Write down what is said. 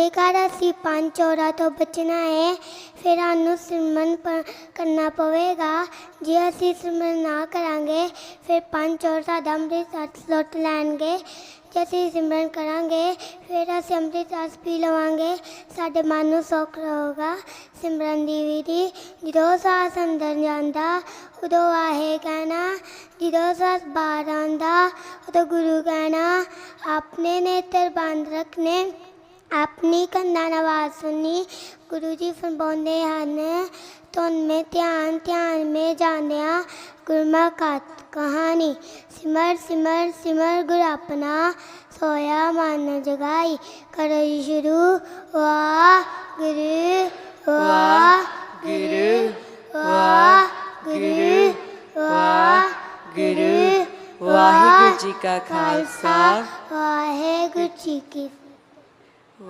ਜੇਕਰ ਅਸੀਂ ਪੰਜ ਚੋਰਾਂ ਤੋਂ ਬਚਣਾ ਹੈ। ਫਿਰ ਸਾਨੂੰ ਸਿਮਰਨ ਪ- ਕਰਨਾ ਪਵੇਗਾ। ਜੇ ਅਸੀਂ ਸਿਮਰਨ ਨਾ ਕਰਾਂਗੇ, ਫਿਰ ਪੰਜ ਚੋਰ ਸਾਡਾ ਅੰਮ੍ਰਿਤ ਰਸ ਲੁੱਟ ਲੈਣਗੇ। ਜੇ ਅਸੀਂ ਸਿਮਰਨ ਕਰਾਂਗੇ, ਫਿਰ ਅਸੀਂ ਅੰਮ੍ਰਿਤ ਰਸ ਪੀ ਲਵਾਂਗੇ। ਸਾਡੇ ਮਨ ਨੂੰ ਸੁੱਖ ਰਹੇਗਾ ਸਿਮਰਨ ਦੀ ਵਿਧੀ। ਜਦੋਂ ਸਾਸ ਅੰਦਰ ਜਾਂਦਾ, ਉਦੋਂ ਆਹੇ ਕਹਿਣਾ। ਜਦੋਂ ਸਾਸ ਬਾਹਰ ਆਉਂਦਾ, ਉਦੋਂ ਗੁਰੂ ਕਹਿਣਾ ਆਪਣੇ ਨੇਤਰ ਬੰਦ ਰੱਖਣੇ ਆਪਣੀ ਕੰਨਾਂ ਨਾਲ ਆਵਾਜ਼ ਸੁਣੀ ਗੁਰੂ ਜੀ ਫਰਮਾਉਂਦੇ ਹਨ ਤੁਨ ਮੇ ਧਿਆਨ ਧਿਆਨ ਮੇ ਜਾਣਿਆ ਗੁਰਮੁਖ ਕਹਾਣੀ ਸਿਮਰ ਸਿਮਰ ਸਿਮਰ ਗੁਰ ਆਪਣਾ ਸੋਇਆ ਮਨ ਜਗਾਈ ਕਰੋ ਜੀ ਸ਼ੁਰੂ ਵਾਹ ਗੁਰੂ ਵਾਹ ਗੁਰੂ ਵਾਹ ਗੁਰੂ ਵਾਹ ਗੁਰੂ ਵਾਹਿਗੁਰੂ ਜੀ ਕਾ ਖਾਲਸਾ ਵਾਹਿਗੁਰੂ ਜੀ ਕੀ